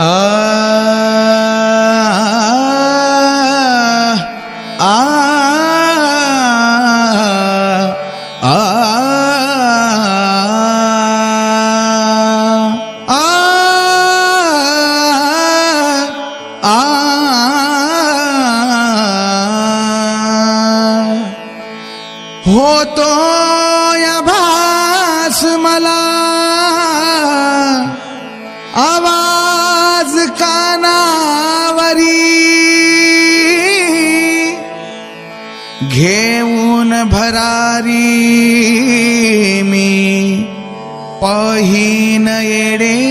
आ आ आ होतो या भास मला घेऊन भरारी मी पहिन येडेश्वरी.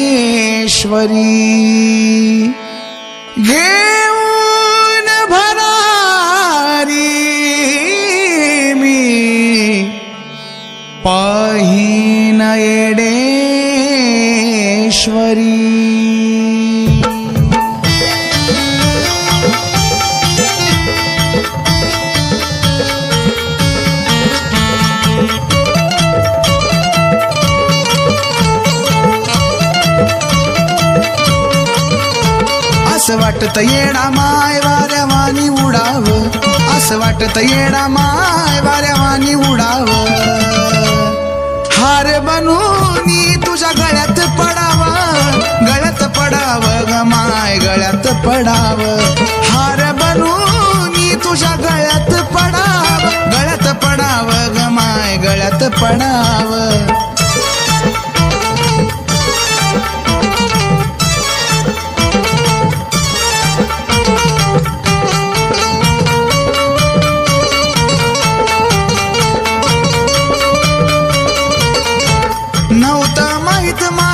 घेऊन भरारी मी पहिन वाटत येडा माय वाऱ्यावानी उडाव. असं वाटत येडा माय वाऱ्यावानी उडाव. हार बनून तुझ्या गळ्यात पडाव. गळ्यात पडाव ग माय गळ्यात पडाव. हार बनून तुझ्या गळ्यात पडाव. गळ्यात पडाव ग माय गळ्यात पडाव.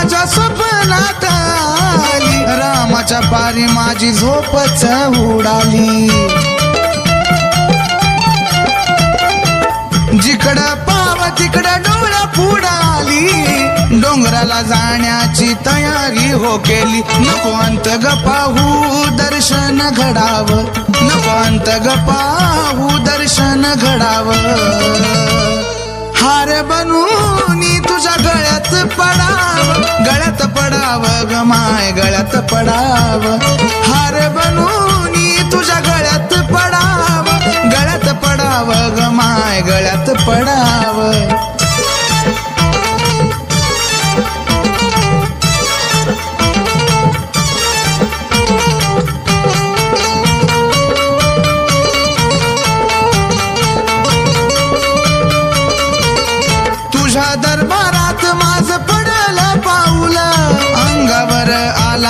माझ्या स्वप्नात आली. रामाच्या पारी माझी झोपच उडाली. जिकडं पाव तिकडं डोळा फुडाली डोंगराला जाण्याची तयारी हो केली. नको अंत पाहू दर्शन घडाव. नको अंत गपाहू दर्शन घडाव. हार बनूनी गळ्यात पडाव गळ्यात पडाव ग माय गळ्यात पडाव. हार बनून तुझ्या गळ्यात पडाव गळ्यात पडाव ग माय गळ्यात पडाव.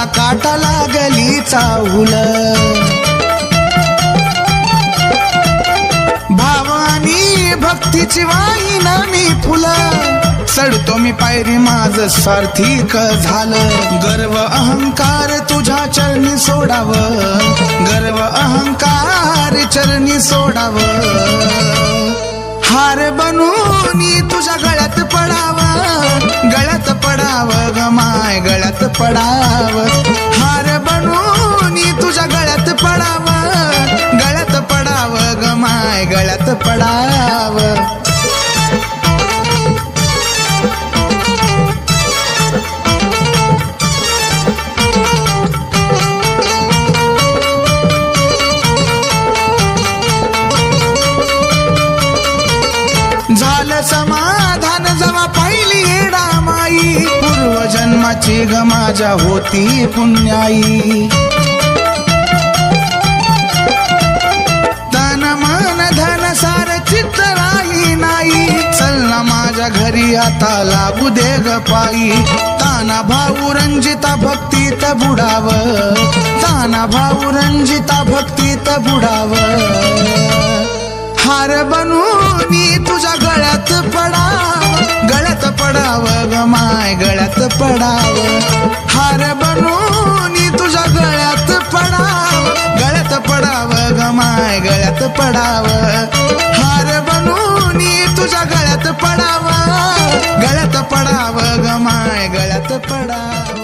काटा लागली चाहूल. भावानी भक्तीची वाईना मी फुलं. चढतो मी पायरी माझ सार्थिक झालं. गर्व अहंकार तुझ्या चरणी सोडाव. गर्व अहंकार चरणी सोडाव. हार बनूनी तुझ्या गळ्यात गळ्यात पडाव. झालं समाधान जवा पाहिली येडा माई पूर्वजन्माची ग माझ्या होती पुण्याई. मन धन सार चित्त राही नाही. चल ना माझ्या घरी आता लागू दे ग पायी. ताना भाऊ रंजिता भक्तीत बुडाव. ताना भाऊ रंजिता भक्तीत बुडाव. हार बनूनी तुझ्या गळ्यात पडाव. गळ्यात पडाव ग माय गळ्यात पडाव. हार बनू माय गळ्यात पडाव. हार बनून तुझ्या गळ्यात पडाव. गळ्यात पडाव ग माय गळ्यात पडाव.